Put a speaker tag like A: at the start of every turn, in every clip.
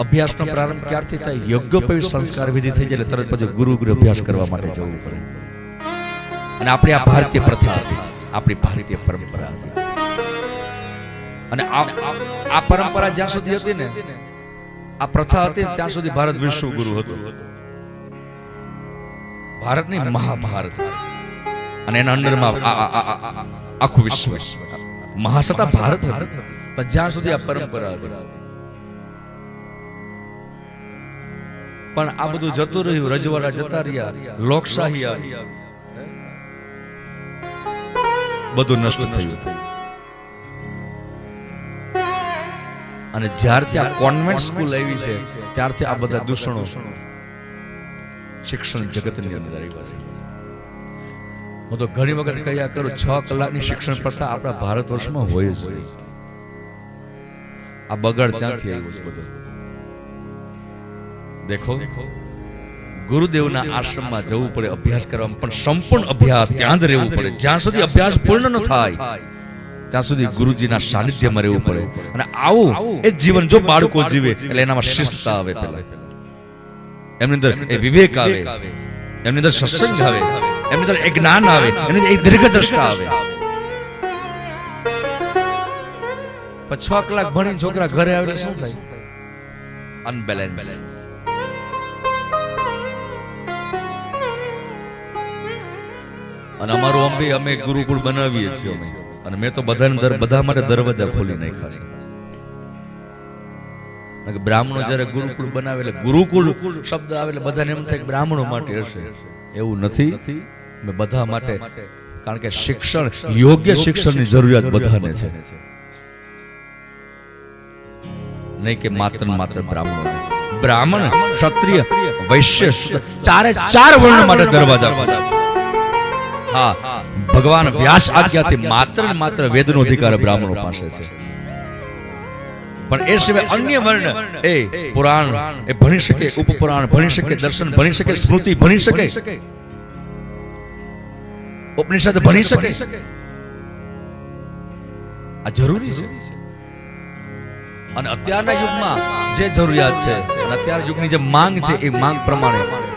A: અભ્યાસનો પ્રારંભ ક્યારથી થાય? યજ્ઞોપવિત સંસ્કાર વિધિ થઈ જાય તરત પછી ગુરુ ગુરુ અભ્યાસ કરવા માટે જવું પડે. અને આપણી આ ભારતીય પ્રથા હતી. આપણી ભારતીય પરંપરા હતી. અને આ પરંપરા જ્યાં સુધી હતી ને, આ પ્રથા હતી, ત્યાં સુધી ભારત વિશ્વ ગુરુ હતું. ભારતની મહાભારત. અને એના આ- આખું વિશ્વ. મહાસત્તા ભારત હતું. પણ જ્યાં સુધી આ પરંપરા હતી પણ આ બધું જતું રહ્યું રજવાડા જતા રહ્યા લોકશાહી આવી. બધું નષ્ટ થયું. અને જ્યારથી આ કોન્વેન્ટ સ્કૂલ આવી છે ત્યારથી આ બધા દૂષણો શિક્ષણ જગતની અંદર આવ્યા છે. હું તો ઘણી વખત કહ્યા કરું છ કલાકની શિક્ષણ પ્રથા આપણા ભારત વર્ષમાં હોય જ આ બગાડ ત્યાંથી આવ્યું છે. બધું. દેખો ગુરુદેવના આશ્રમમાં જવું પડે અભ્યાસ કરવામાં પણ સંપૂર્ણ અભ્યાસ ત્યાં જ રહેવું પડે. જ્યાં સુધી અભ્યાસ પૂર્ણ ન થાય ત્યાં સુધી ગુરુજીના સાનિધ્યમાં રહેવું પડે. અને આવું એ જીવન જો બાળકો જીવે એટલે એનામાં શિસ્તતા આવે પહેલા એમની અંદર એ વિવેક આવે. એમની અંદર સત્સંગ આવે. એમની અંદર એક જ્ઞાન આવે. એની અંદર દીર્ઘ દીર્ઘદ્રષ્ટા આવે. પછી છ કલાક ભણીને છોકરા ઘરે આવે શું થાય? અનબેલેન્સ અને અમારું અંબે અમે ગુરુકુળ બનાવીએ છીએ અમે. અને મેં તો બધાને દર બધા માટે દરવાજા ખોલી નાખ્યા છે. બ્રાહ્મણો જ્યારે ગુરુકુળ બનાવે એટલે ગુરુકુળ શબ્દ આવે એટલે બધાને એમ થાય બ્રાહ્મણો માટે હશે. એવું નથી. મેં બધા માટે, કારણ કે શિક્ષણ, યોગ્ય શિક્ષણની જરૂરિયાત બધાને છે. નહીં કે માત્ર માત્ર બ્રાહ્મણો બ્રાહ્મણ, ક્ષત્રિય, વૈશ્ય, ચારે ચાર વર્ણ માટે દરવાજા ખોલ્યા. હા ભગવાન વ્યાસ આજ્ઞાથી માત્ર ને માત્ર વેદનો અધિકાર બ્રાહ્મણો પાસે છે. પણ એ સિવાય અન્ય વર્ણ એ પુરાણ એ ભણી શકે ઉપપુરાણ ભણી શકે દર્શન ભણી શકે સ્મૃતિ ભણી શકે. ઉપનિષદ ભણી શકે. આ જરૂરી છે. અને અત્યારના યુગમાં જે જરૂરિયાત છે અને અત્યારના યુગની જે માંગ છે એ માંગ પ્રમાણે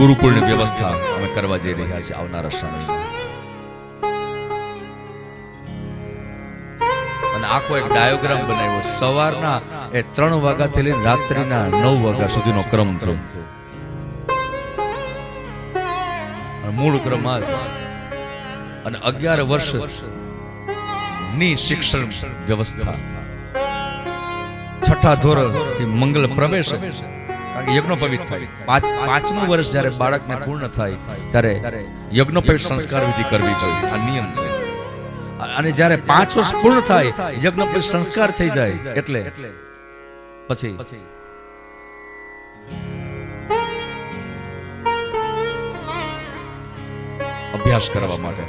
A: ગુરુકુળની વ્યવસ્થા અમે કરવા જઈ રહ્યા છીએ આવનારા સમયમાં અને આખો એક ડાયોગ્રામ બનાવ્યો. સવારના એ ત્રણ વાગ્યાથી લઈને રાત્રિના નવ વાગ્યા સુધીનો ક્રમ થયો. મૂળ ક્રમ આ અને અગિયાર વર્ષની શિક્ષણ વ્યવસ્થા. છઠ્ઠા ધોરણથી મંગલ પ્રવેશ. યજ્ઞોપવિત થાય. પાંચ પાંચમું વર્ષ જ્યારે બાળકને પૂર્ણ થાય ત્યારે યજ્ઞોપવિત સંસ્કાર વિધિ કરવી જોઈએ. આ નિયમ છે. અને જ્યારે પાંચ વર્ષ પૂર્ણ થાય યજ્ઞોપવિત સંસ્કાર થઈ જાય. એટલે પછી? અભ્યાસ કરવા માટે.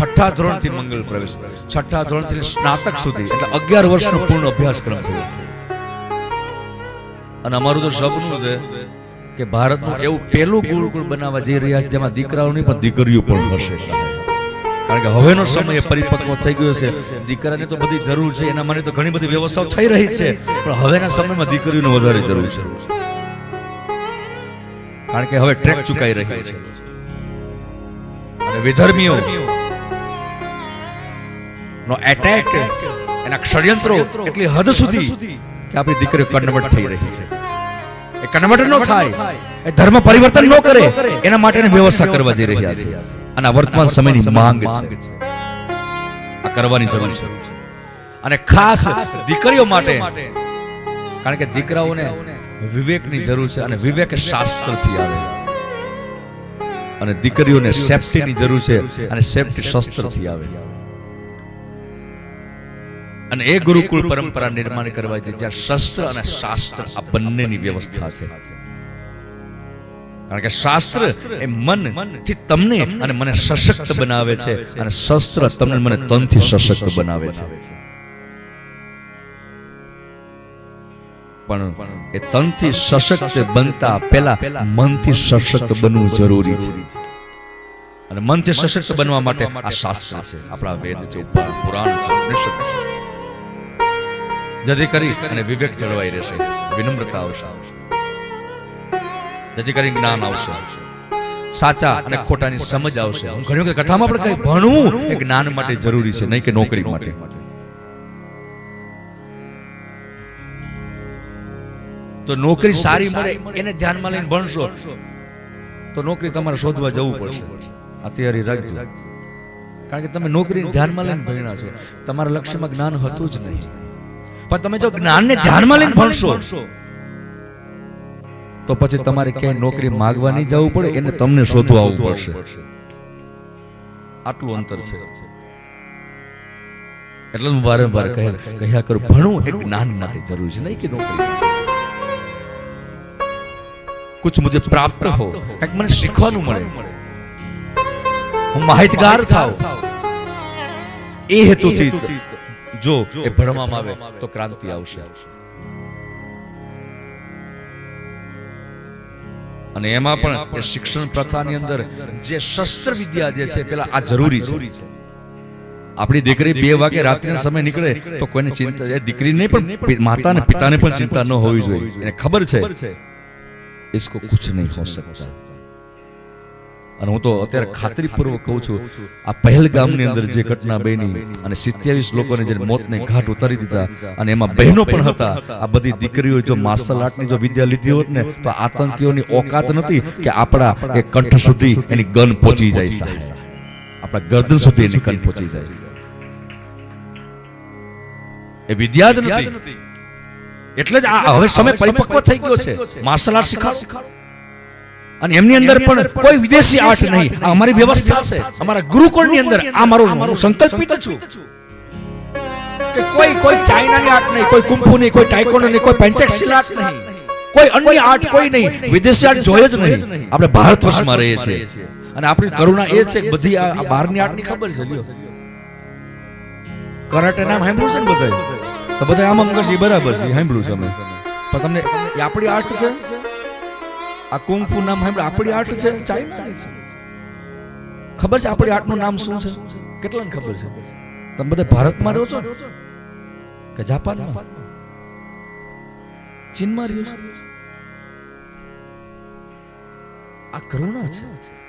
A: છઠ્ઠા ધોરણથી મંગલ પ્રવેશ. છઠ્ઠા ધોરણથી સ્નાતક સુધી એટલે અગિયાર વર્ષનો પૂર્ણ અભ્યાસક્રમ છે. અને અમારું તો સપનું છે કે ભારતનું એવું પહેલું ગુરુકુળ બનાવવા જઈ રહ્યા છે, જેમાં દીકરાઓ નહીં, પણ દીકરીઓ પણ હશે કારણ કે હવેનો સમય પરિપક્વ થઈ ગયો છે. દીકરાને તો બધી જરૂર છે, એના માટે તો ઘણી બધી વ્યવસ્થાઓ થઈ રહી છે. પણ હવેના સમયમાં દીકરીઓને વધારે જરૂર છે. કારણ કે હવે ટ્રેક ચુકાઈ રહ્યો છે. અને વિધર્મીઓ નો એટેક એના ષડયંત્રો એટલી હદ સુધી કે આપણી દીકરી કન્વર્ટ થઈ રહી છે. એ કન્વર્ટ ન થાય. એ ધર્મ પરિવર્તન ન કરે. એના માટેની વ્યવસ્થા કરવા જઈ રહ્યા છે. અને આ વર્તમાન સમયની માંગ છે. આ કરવાની જરૂર છે. અને ખાસ દીકરીઓ માટે કારણ કે દીકરાઓને વિવેકની જરૂર છે અને વિવેક શાસ્ત્રથી આવે. અને દીકરીઓને સેફટીની જરૂર છે અને સેફટી શસ્ત્રથી આવે. અને એ ગુરુકુળ પરંપરા નિર્માણ કરવા છે જ્યાં શસ્ત્ર અને શાસ્ત્ર આ બંનેની વ્યવસ્થા છે. કારણ કે શાસ્ત્ર એ મનથી તમને અને મને સશક્ત બનાવે છે અને શસ્ત્ર તમને મને તનથી સશક્ત બનાવે છે. પણ એ તનથી સશક્ત બનતા પહેલા મનથી સશક્ત બનવું જરૂરી છે. અને મનથી સશક્ત બનવા માટે આ શાસ્ત્ર છે. આપણા વેદ છે પુરાણ છે, ઉપનિષદ છે. જેથી કરી અને વિવેક જળવાઈ રહેશે. વિનમ્રતા આવશે. જેથી કરી જ્ઞાન આવશે. સાચા અને ખોટાની સમજ આવશે. હું ઘણી વખત કથામાં પણ કઈ ભણવું એ જ્ઞાન માટે જરૂરી છે, નહીં કે નોકરી માટે. તો નોકરી સારી મળે એને ધ્યાનમાં લઈને ભણશો, તો નોકરી તમારે શોધવા જવું પડશે. આ તૈયારી રાખજો. કારણ કે તમે નોકરી ધ્યાનમાં લઈને ભણ્યા છો. તમારા લક્ષ્યમાં જ્ઞાન હતું જ નહીં. પણ તમે જો જ્ઞાનને ધ્યાનમાં લઈને ભણશો તો પછી તમારે ક્યાંય નોકરી માગવા નહીં જવું પડે એને તમને શોધવા આવવું પડશે. આટલું અંતર છે. એટલે હું વારંવાર કહે કહ્યા કરું ભણવું એ જ્ઞાન માટે જરૂરી છે. નહીં કે નોકરી. કુછ મુજે પ્રાપ્ત હો. કંઈક મને શીખવાનું મળે. હું માહિતગાર થાવ એ હેતુથી જો એ ભણવામાં આવે તો ક્રાંતિ આવશે. અને એમાં પણ એ શિક્ષણ પ્રથાની અંદર જે શસ્ત્ર વિદ્યા જે છે પેલા આ જરૂરી છે. આપણી દીકરી બે વાગે રાત્રિના સમય નીકળે તો કોઈને ચિંતા એ દીકરી નહીં પણ માતા ને પિતાને પણ ચિંતા ન હોવી જોઈએ. એને ખબર છે ઇસકો કુછ નહીં હો સકતા. અને હું તો અત્યારે ખાતરીપૂર્વક કહું છું આ પહેલગામની અંદર જે ઘટના બની અને સિત્યાવીસ લોકોને જે મોતને ઘાટ ઉતારી દીધા અને એમાં બહેનો પણ હતા. આ બધી દીકરીઓ જો માર્શલ આર્ટની જો વિદ્યા લીધી હોત ને તો આતંકીઓની ઓકાત નથી કે આપણા એ કંઠ સુધી એની ગન પહોંચી જાય સાહેબ. આપણા ગરદન સુધી એની ગન પહોંચી જાય. એ વિદ્યા જ નથી. એટલે જ આ હવે સમય પરિપક્વ થઈ ગયો છે. માર્શલ આર્ટ શીખાડો. અને એમની અંદર પણ કોઈ વિદેશી આર્ટ નહીં. આ અમારી વ્યવસ્થા છે. અમારા ગુરુકુળની અંદર આ મારો સંકલ્પિત છું. કે કોઈ કોઈ ચાઇનાની આર્ટ નહીં કોઈ કુંફુ નહીં કોઈ ટાઇકોન્ડો નહીં કોઈ પેન્ચેક્સિલ આર્ટ નહીં. કોઈ અન્ય આર્ટ કોઈ નહીં. વિદેશી આર્ટ જોઈએ જ નહીં. આપણે ભારત વર્ષમાં રહીએ છીએ. અને આપણી કરુણા એ છે કે બધી આ બહારની આર્ટની ખબર છે લ્યો. કરાટે નામ સાંભળ્યું છે ને બધા તો બધા આમ આમ કરશે બરાબર છે સાંભળ્યું છે અમે. પણ તમને આપણી આર્ટ છે? આ કુંફુ નામ હમણાં આપણી આર્ટ છે, ચાઇનાની છે. ખબર છે આપણી આર્ટનું નામ શું છે? કેટલાને ખબર છે? તમે બધા ભારતમાં રહો છો? કે જાપાનમાં? ચીનમાં રહ્યો છો? આ કરુણા છે.